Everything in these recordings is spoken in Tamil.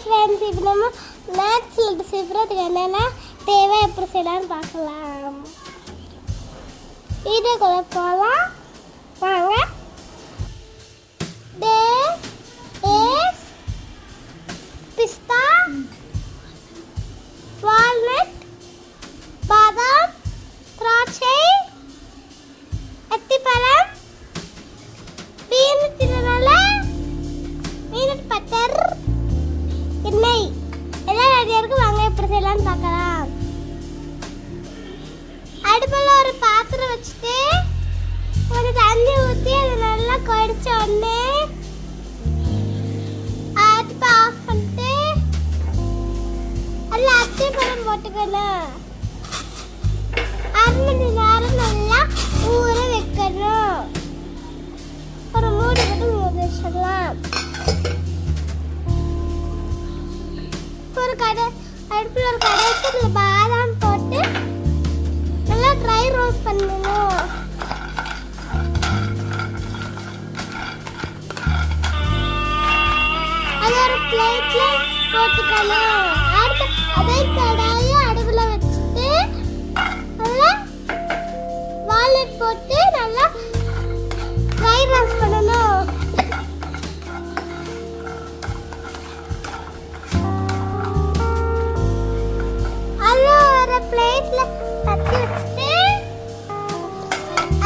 ஃப்ரெண்ட்ஸ் இப்போ நம்ம மேக்ஸ் லட்டு செய்கிறதுக்கு என்னென்ன தேவை எப்படி செய்யலாம்னு பார்க்கலாம். வீடியோக்குள்ள போகலாம் வாங்க. வச்சுட்டு கொஞ்சம் தண்ணி ஊற்றி அதை நல்லா கொதிச்ச உடனே அடுப்பை ஆஃப் பண்ணிட்டு அதில் அத்திப்பழம் போட்டுக்கணும் அரை மணி நேரம் நல்லா ஊற வைக்கணும் ஒரு மூடி போட்டு மூடி வச்சிடலாம் ஒரு கடை அடுப்பில் ஒரு பிளேட்ல போட்டுக்கணும் அடுத்து அதே கடாயை அடுப்புல வச்சுட்டு நல்லா போட்டு நல்லா ட்ரை ரோஸ்ட் பண்ணணும் ஒரு பிளேட்ல தட்டி வச்சுட்டு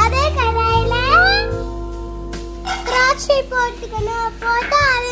அதே கடாயில திராட்சை போட்டுக்கணும். போட்டு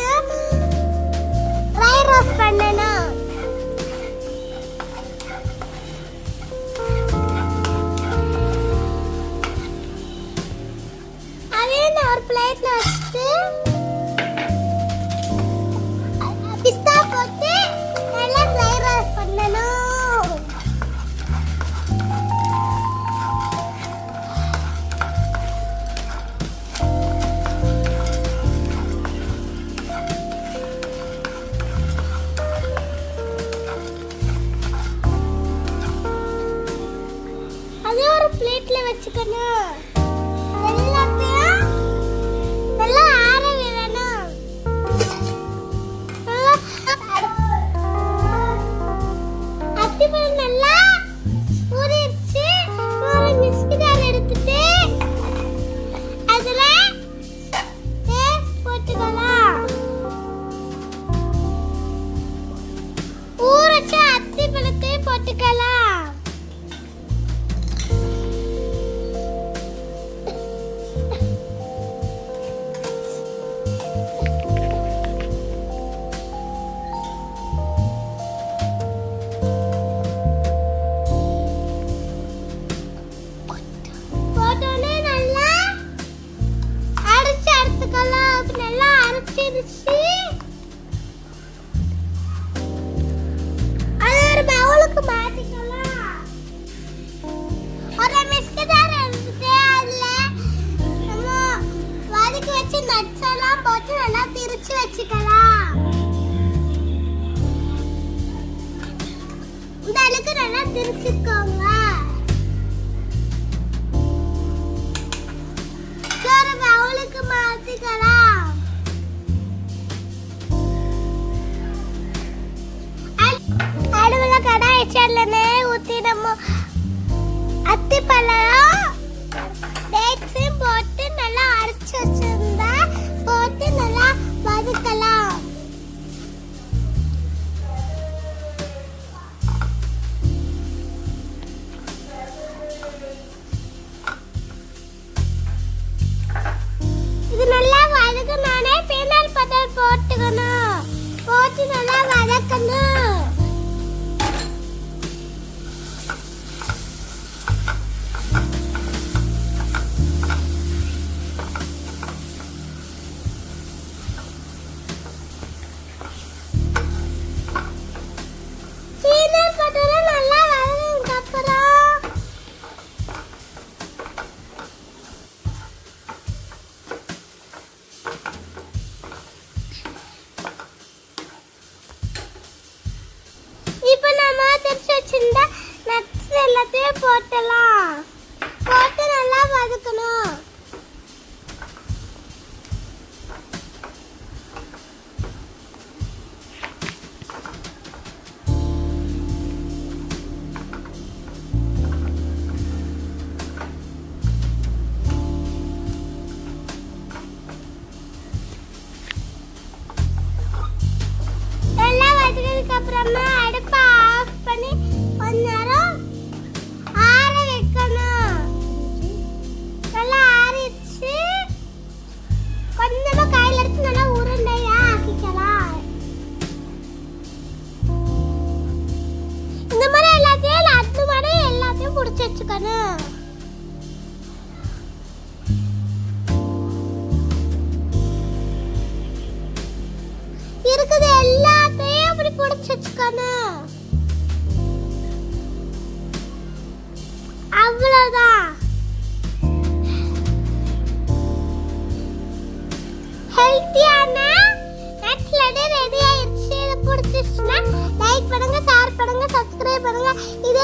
பிளேட்ல வச்சுக்கணும். பவுலுக்கு மாத்திக்கலாம் ஒரு மிஸ்கு தான் அதுல நம்ம வதக்கி வச்சு நட்ஸ் எல்லாம் போட்டு நல்லா திரிச்சு வச்சுக்கலாம். இந்த அளவுக்கு நல்லா திரிச்சுக்கோங்க கடாய் வச்சிடலனே ஊத்தி நம்ம அத்திப்பழம் டேட்ஸும் போட்டு நல்லா அரைச்சு வச்சிருந்தா போட்டு நல்லா வதக்கலாம். இது நல்லா வதக்கணும்னே பீனல் பட்டர் போட்டுக்கணும். போட்டு நல்லா வதக்கணும். வளர்த்து போட்டலாம் போட்டு நல்லா வதக்கணும் அப்புறமா அடுப்பை ஆஃப் பண்ணி கொஞ்ச நேரம் இருக்குது எல்லாத்தையும் அப்படி பிடிச்சி வச்சுக்கணும் அவ்வளவுதான். ஹெல்த்தியான நட்ஸ் லட்டு ரெடி ஆயிடுச்சு இதை லைக் பண்ணுங்க ஷேர் பண்ணுங்க சப்ஸ்கிரைப் பண்ணுங்க. இது